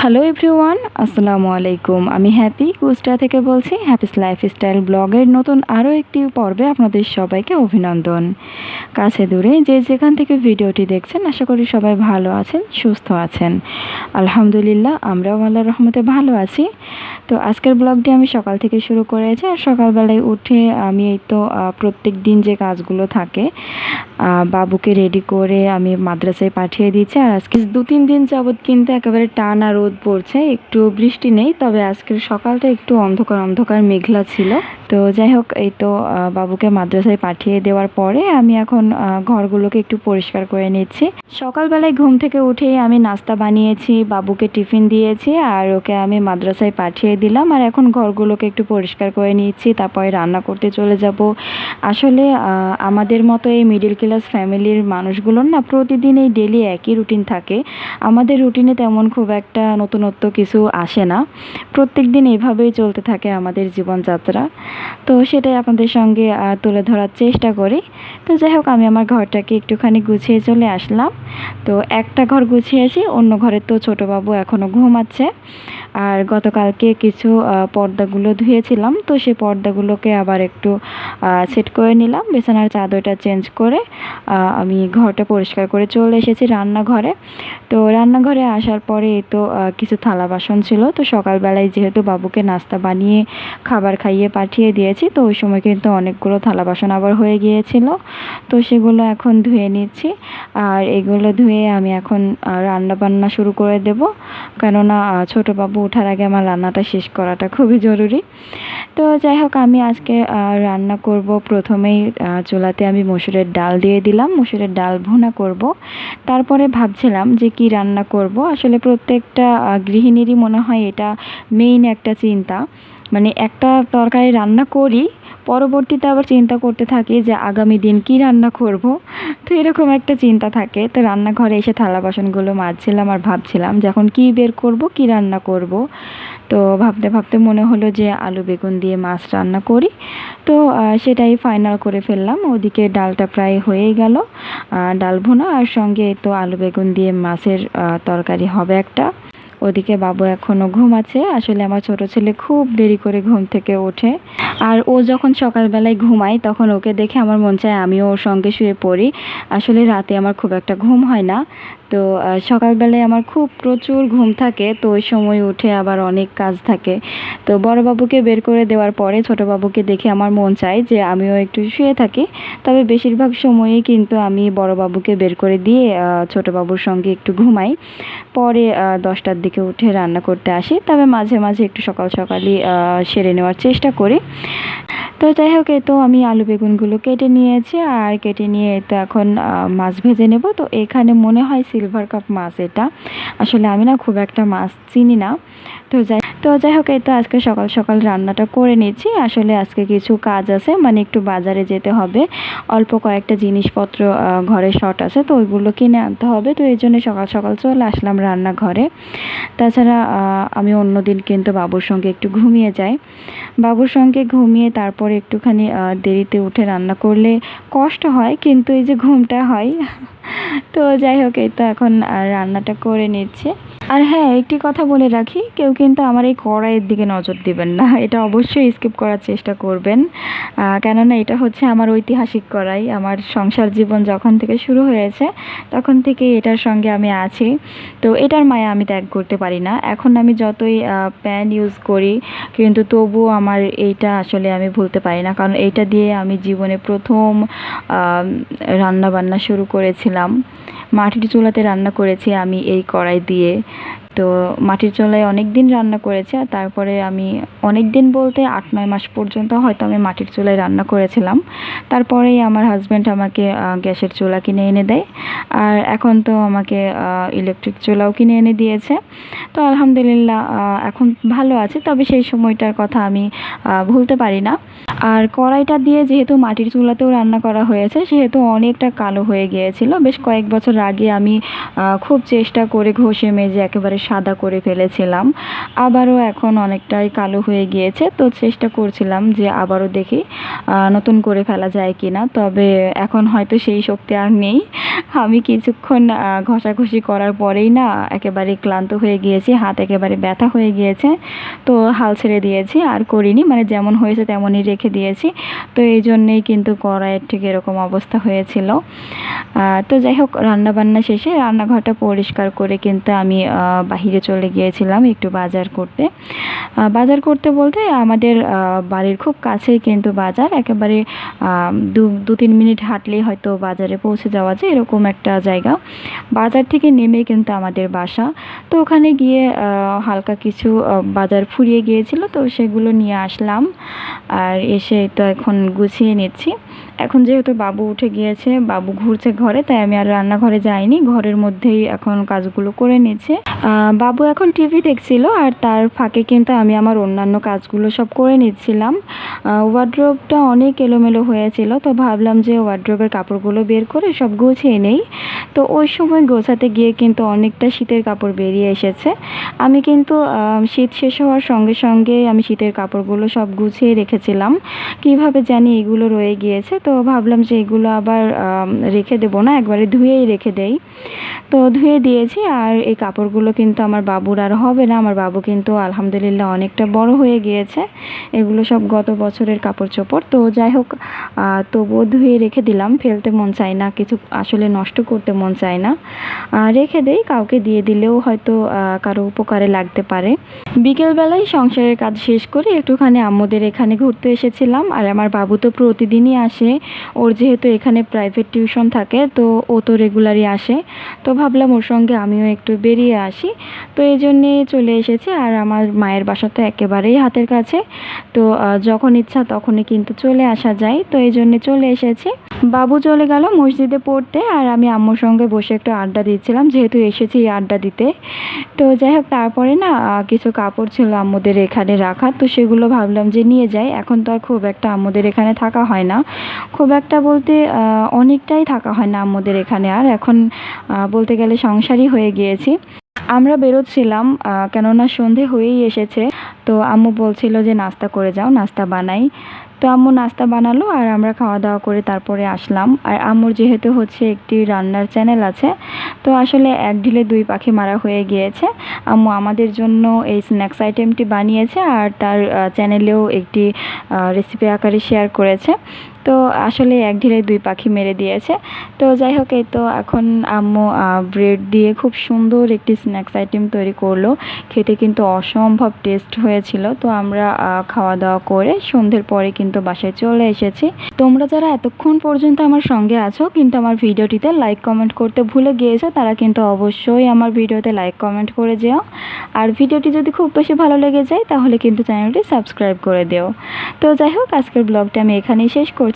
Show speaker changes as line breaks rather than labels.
Hello everyone, আসসালামু আলাইকুম। আমি হ্যাপি কুস্টা থেকে বলছি হ্যাপিস লাইফস্টাইল ব্লগের নতুন আরও একটি পর্বে আপনাদের সবাইকে অভিনন্দন। কাছে দূরে যে যেখান থেকে ভিডিওটি দেখছেন, আশা করি সবাই ভালো আছেন, সুস্থ আছেন। আলহামদুলিল্লাহ, আমরাও আল্লাহ রহমতে ভালো আছি। তো আজকের ব্লগটি আমি সকাল থেকে শুরু করেছি আর সকালবেলায় উঠে আমি এই তো প্রত্যেক দিন যে কাজগুলো থাকে বাবুকে রেডি করে আমি মাদ্রাসায় পাঠিয়ে দিচ্ছি আর আজকে দু তিন দিন যাবৎ কিন্তু একেবারে টানা রোদ পড়ছে, একটু বৃষ্টি নেই তবে আজকের সকালটা একটু অন্ধকার অন্ধকার মেঘলা ছিল। তো যাই হোক, এই তো বাবুকে মাদ্রাসায় পাঠিয়ে দেওয়ার পরে আমি এখন ঘরগুলোকে একটু পরিষ্কার করে নিচ্ছি। সকালবেলায় ঘুম থেকে উঠেই আমি নাস্তা বানিয়েছি, বাবুকে টিফিন দিয়েছি আর ওকে আমি মাদ্রাসায় পাঠিয়ে দিলাম আর এখন ঘরগুলোকে একটু পরিষ্কার করে নিচ্ছি, তারপরে রান্না করতে চলে যাব। আসলে আমাদের মতো এই মিডিল ক্লাস ফ্যামিলির মানুষগুলোর না প্রতিদিন এই ডেলি একই রুটিন থাকে। আমাদের রুটিনে তেমন খুব একটা নতুনত্ব কিছু আসে না। প্রত্যেক দিন এভাবেই চলতে থাকে আমাদের জীবনযাত্রা। তো সেটাই আপনাদের সঙ্গে তুলে ধরার চেষ্টা করি। তো যাই হোক, আমি আমার ঘরটাকে একটুখানি গুছিয়ে চলে আসলাম। তো একটা ঘর গুছিয়েছি, অন্য ঘরে তো ছোটো বাবু এখনও ঘুমাচ্ছে। আর গতকালকে কিছু পর্দাগুলো ধুয়েছিলাম, তো সেই পর্দাগুলোকে আবার একটু সেট করে নিলাম। বিছানার চাদরটা চেঞ্জ করে আমি ঘরটা পরিষ্কার করে চলে এসেছি রান্নাঘরে। তো রান্নাঘরে আসার পরে তো কিছু থালা বাসন ছিল। তো সকালবেলায় যেহেতু বাবুকে নাস্তা বানিয়ে খাবার খাইয়ে পাঠিয়ে দিয়েছি। তো ওই সময় কিন্তু অনেকগুলো থালা বাসন আবার হয়ে গিয়েছিল। তো সেগুলো এখন ধুয়ে নিচ্ছি। আর এগুলো ধুয়ে আমি এখন রান্না বান্না শুরু করে দেব। কেননা ছোটো বাবু ওঠার আগে আমার রান্নাটা শেষ করাটা খুবই জরুরি। তো যাই হোক, আমি আজকে রান্না করব। প্রথমেই চুলাতে আমি মসুরের ডাল দিয়ে দিলাম। মসুরের ডাল ভুনা করব। তারপরে ভাবছিলাম যে কি রান্না করব। আসলে প্রত্যেকটা গৃহিণীরই মনে হয় এটা মেইন একটা চিন্তা। মানে একটা তরকারি রান্না করি, পরবর্তীতে আবার চিন্তা করতে থাকি যে আগামী দিন কি রান্না করব। তো এরকম একটা চিন্তা থাকে। তো রান্নাঘরে এসে থালা বাসনগুলো মাজছিলাম আর ভাবছিলাম যে এখন কী বের করব, কি রান্না করব। তো ভাবতে ভাবতে মনে হলো যে আলু বেগুন দিয়ে মাছ রান্না করি। তো সেটাই ফাইনাল করে ফেললাম। ওদিকে ডালটা প্রায় হয়েই গেল। ডাল ভুনা আর সঙ্গে তো আলু বেগুন দিয়ে মাছের তরকারি হবে একটা। ওদিকে বাবু এখনও ঘুমাচ্ছে। আসলে আমার ছোট ছেলে খুব দেরি করে ঘুম থেকে ওঠে। আর ও যখন সকালবেলায় ঘুমায়, তখন ওকে দেখে আমার মন চায় আমিও ওর সঙ্গে শুয়ে পড়ি। আসলে রাতে আমার খুব একটা ঘুম হয় না। তো সকালবেলায় আমার খুব প্রচুর ঘুম থাকে। তো ওই সময় উঠে আবার অনেক কাজ থাকে। তো বড় বাবুকে বের করে দেওয়ার পরে ছোট বাবুকে দেখে আমার মন চায় যে আমিও একটু শুয়ে থাকি। তবে বেশিরভাগ সময়ই কিন্তু আমি বড় বাবুকে বের করে দিয়ে ছোট বাবুর সঙ্গে একটু ঘুমাই। পরে দশটার দিকে উঠে রান্না করতে আসি। তবে মাঝে মাঝে একটু সকাল সকালই সেরে নেওয়ার চেষ্টা করি। তো যাই হোক তো আমি আলু বেগুনগুলো কেটে নিয়েছি। আর কেটে নিয়ে তো এখন মাছ ভেজে নেব। তো এখানে মনে হয় সিলভার কাপ মাছ এটা। আসলে আমি না খুব একটা মাছ চিনি না। তো যাই তো যাই হোক, এই তো আজকে সকাল সকাল রান্নাটা করে নিচ্ছি আসলে আজকে কিছু কাজ আছে মানে একটু বাজারে যেতে হবে। অল্প কয়েকটা জিনিসপত্র ঘরে শর্ট আছে, তো ওইগুলো কিনে আনতে হবে। তো এই জন্য সকাল সকাল চলে আসলাম রান্নাঘরে। তাছাড়া আমি আমি অন্যদিন কিন্তু বাবুর সঙ্গে একটু ঘুমিয়ে যাই। বাবুর সঙ্গে ঘুমিয়ে তারপরে একটুখানি দেরিতে উঠে রান্না করলে কষ্ট হয়, কিন্তু এই যে ঘুমটা হয়, তো যাই হোক, এই তো এখন রান্নাটা করে নিচ্ছে। আর হ্যাঁ একটি কথা বলে রাখি, কেউ কিন্তু আমার এই কড়াইয়ের দিকে নজর দিবেন না। এটা অবশ্যই স্কিপ করার চেষ্টা করবেন। কেননা এটা হচ্ছে আমার ঐতিহাসিক কড়াই, আমার সংসার জীবন যখন থেকে শুরু হয়েছে, তখন থেকে এটার সঙ্গে আমি আছি। তো এটার মায়া আমি ত্যাগ করতে পারি না। এখন আমি যতই প্যান ইউজ করি, কিন্তু তবুও আমার এইটা আসলে আমি ভুলতে পারি না। কারণ এইটা দিয়ে আমি জীবনে প্রথম রান্না বান্না শুরু করেছিলাম। মাটির চুলাতে রান্না করেছি আমি এই কড়াই দিয়ে। তো মাটির চুলায় অনেক দিন রান্না করেছি আর তারপরে আমি অনেক দিন বলতে আট, নয় মাস পর্যন্ত হয়তো আমি মাটির চুলায় রান্না করেছিলাম। তারপরেই আমার হাজব্যান্ড আমাকে গ্যাসের চুলা কিনে এনে দেয়। আর এখন তো আমাকে ইলেকট্রিক চুলাও কিনে এনে দিয়েছে। তো আলহামদুলিল্লাহ এখন ভালো আছে। তবে সেই সময়টার কথা আমি ভুলতে পারি না। আর কড়াইটা দিয়ে যেহেতু মাটির চুলাতেও রান্না করা হয়েছে, সেহেতু অনেকটা কালো হয়ে গিয়েছিল। বেশ কয়েক বছর আগে আমি খুব চেষ্টা করে ঘষে মেজে একেবারে সাদা করে ফেলেছিলাম। আবারও এখন অনেকটাই কালো হয়ে গিয়েছে। তো চেষ্টা করছিলাম যে আবারও দেখি নতুন করে ফেলা যায় কি না তবে এখন হয়তো সেই শক্তি আর নেই। আমি কিছুক্ষণ ঘষাঘষি করার পরেই না একেবারে ক্লান্ত হয়ে গিয়েছি। হাত একেবারে ব্যথা হয়ে গিয়েছে। তো হাল ছেড়ে দিয়েছি, আর করিনি। মানে যেমন হয়েছে তেমনই রেখে দিয়েছি। তো এই জন্যেই কিন্তু কড়াইয়ের ঠিক এরকম অবস্থা হয়েছিল। তো যাই হোক রান্না বান্না শেষে রান্নাঘরটা পরিষ্কার করে কিন্তু আমি বাহিরে চলে গিয়েছিলাম একটু বাজার করতে। বাজার করতে বলতে আমাদের বাড়ির খুব কাছেই কিন্তু বাজার। একেবারে দু দু, তিন মিনিট হাঁটলেই হয়তো বাজারে পৌঁছে যাওয়া যায় এরকম একটা জায়গা। বাজার থেকে নেমে কিন্তু আমাদের বাসা। তো ওখানে গিয়ে হালকা কিছু বাজার ফুরিয়ে গিয়েছিল। তো সেগুলো নিয়ে আসলাম। আর এসে তো এখন গুছিয়ে নিচ্ছি। এখন যেহেতু বাবু উঠে গিয়েছে, বাবু ঘুরছে ঘরে, তাই আমি আর রান্নাঘরে যাইনি। ঘরের মধ্যেই এখন কাজগুলো করে নিচ্ছে। বাবু এখন টিভি দেখছিল আর তার ফাঁকে কিন্তু আমি আমার অন্যান্য কাজগুলো সব করে নিচ্ছিলাম। ওয়ার্ড্রোবটা অনেক এলোমেলো হয়েছিল, তো ভাবলাম যে ওয়ার্ড্রোবের কাপড়গুলো বের করে সব গুছিয়ে নেই। তো ওই সময় গোছাতে গিয়ে কিন্তু অনেকটা শীতের কাপড় বেরিয়ে এসেছে। আমি কিন্তু শীত শেষ হওয়ার সঙ্গে সঙ্গে আমি শীতের কাপড়গুলো সব গুছিয়ে রেখেছিলাম। কীভাবে জানি এগুলো রয়ে গিয়েছে, তো ভাবলাম যে এগুলো আবার রেখে দেবো না, একবারে ধুয়েই রেখে দেই। তো ধুয়ে দিয়েছি আর এই কাপড়গুলো কিন্তু আমার বাবুর আর হবে না। আমার বাবু কিন্তু আলহামদুলিল্লাহ অনেকটা বড় হয়ে গিয়েছে। এগুলো সব গত বছরের কাপড় চোপড় তো যাই হোক তবুও ধুয়ে রেখে দিলাম। ফেলতে মন চায় না, কিছু আসলে নষ্ট করতে মন চায় না। রেখে দেই, কাউকে দিয়ে দিলেও হয়তো কারও উপকারে লাগতে পারে। বিকেলবেলায় সংসারের কাজ শেষ করে একটুখানি আম্মুদের এখানে ঘুরতে এসেছিলাম। আর আমার বাবু তো প্রতিদিনই আসে। ওর যেহেতু এখানে প্রাইভেট টিউশন থাকে, তো ও তো রেগুলারই আসে। তো ভাবলাম ওর সঙ্গে আমিও একটু বেরিয়ে আসি। তো এই জন্যে চলে এসেছি আর আমার মায়ের বাসা তো একেবারেই হাতের কাছে। তো যখন ইচ্ছা তখনই কিন্তু চলে আসা যায়। তো এই জন্যে চলে এসেছি। বাবু চলে গেল মসজিদে পড়তে আর আমি আম্মুর সঙ্গে বসে একটু আড্ডা দিচ্ছিলাম, যেহেতু এসেছি আড্ডা দিতে। তো যাই হোক, তারপরে না কিছু কাপড় ছিল আম্মুদের এখানে রাখা তো সেগুলো ভাবলাম যে নিয়ে যাই। এখন তো আর খুব একটা আম্মুদের এখানে থাকা হয় না। খুব একটা বলতে অনেকটাই থাকা হয় না আম্মুদের এখানে। আর এখন বলতে গেলে সংসারই হয়ে গিয়েছি। আমরা বেরোচ্ছিলাম কেননা সন্ধে হয়েই এসেছে। তো আম্মু বলছিল যে, নাস্তা করে যাও, নাস্তা বানাই। তো আম্মু নাস্তা বানালো আর আমরা খাওয়া দাওয়া করে তারপরে আসলাম। আর আম্মুর যেহেতু হচ্ছে একটি রান্নার চ্যানেল আছে, তো আসলে এক ঢিলে দুই পাখি মারা হয়ে গিয়েছে। আম্মু আমাদের জন্য এই স্ন্যাক্স আইটেমটি বানিয়েছে আর তার চ্যানেলেও একটি রেসিপি আকারে শেয়ার করেছে। তো আসলে এক ঢিলে দুই পাখি মেরে দিয়েছে। তো যাই হোক, এই তো এখন আম্মু ব্রেড দিয়ে খুব সুন্দর একটি স্ন্যাক্স আইটেম তৈরি করল। খেতে কিন্তু অসম্ভব টেস্ট হয়েছিল। তো আমরা খাওয়া দাওয়া করে সন্ধ্যের পরে কিন্তু বাসায় চলে এসেছি। তোমরা যারা এতক্ষণ পর্যন্ত আমার সঙ্গে আছো কিন্তু আমার ভিডিওটিতে লাইক কমেন্ট করতে ভুলে গিয়েছো, তারা কিন্তু অবশ্যই আমার ভিডিওতে লাইক কমেন্ট করে যেও। আর ভিডিওটি যদি খুব বেশি ভালো লেগে যায়, তাহলে কিন্তু চ্যানেলটি সাবস্ক্রাইব করে দিও। তো যাই হোক, আজকের ব্লগটা আমি এখানেই শেষ